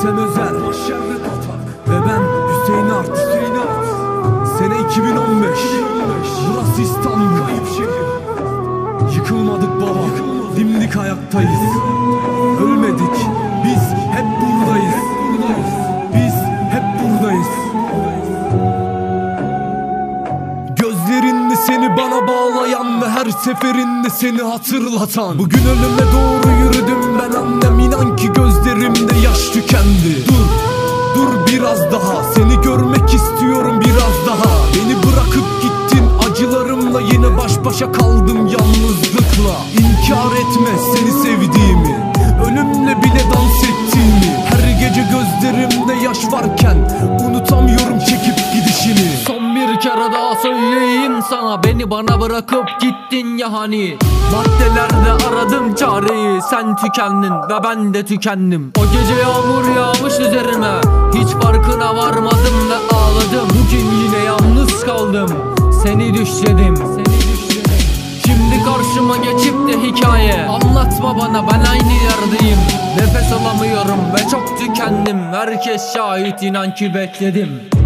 Ertem Özer Ve ben Hüseyin Art. Sene 2015, 2015. Burası İstanbul. Yıkılmadık baba. Dimdik hayattayız Yıkılmadık. Ölmedik. Biz hep buradayız. Biz hep buradayız. Gözlerinde seni bana bağlayan ve her seferinde seni hatırlatan. Bugün önüme doğru yürü. Başa kaldım yalnızlıkla. İnkar etme seni sevdiğimi. Ölümle bile dans ettiğimi. Her gece gözlerimde yaş varken Unutamıyorum çekip gidişini. Son bir kere daha söyleyeyim sana. Beni bana bırakıp gittin ya hani? Maddelerde aradım çareyi. Sen tükendin ve ben de tükendim. O gece yağmur yağmış üzerime. Hiç farkına varmadım ve ağladım. Bugün yine yalnız kaldım. Seni düşledim karşıma geçip de hikaye. Anlatma bana ben aynı yerdeyim. Nefes alamıyorum ve çok tükendim. Herkes şahit inan ki bekledim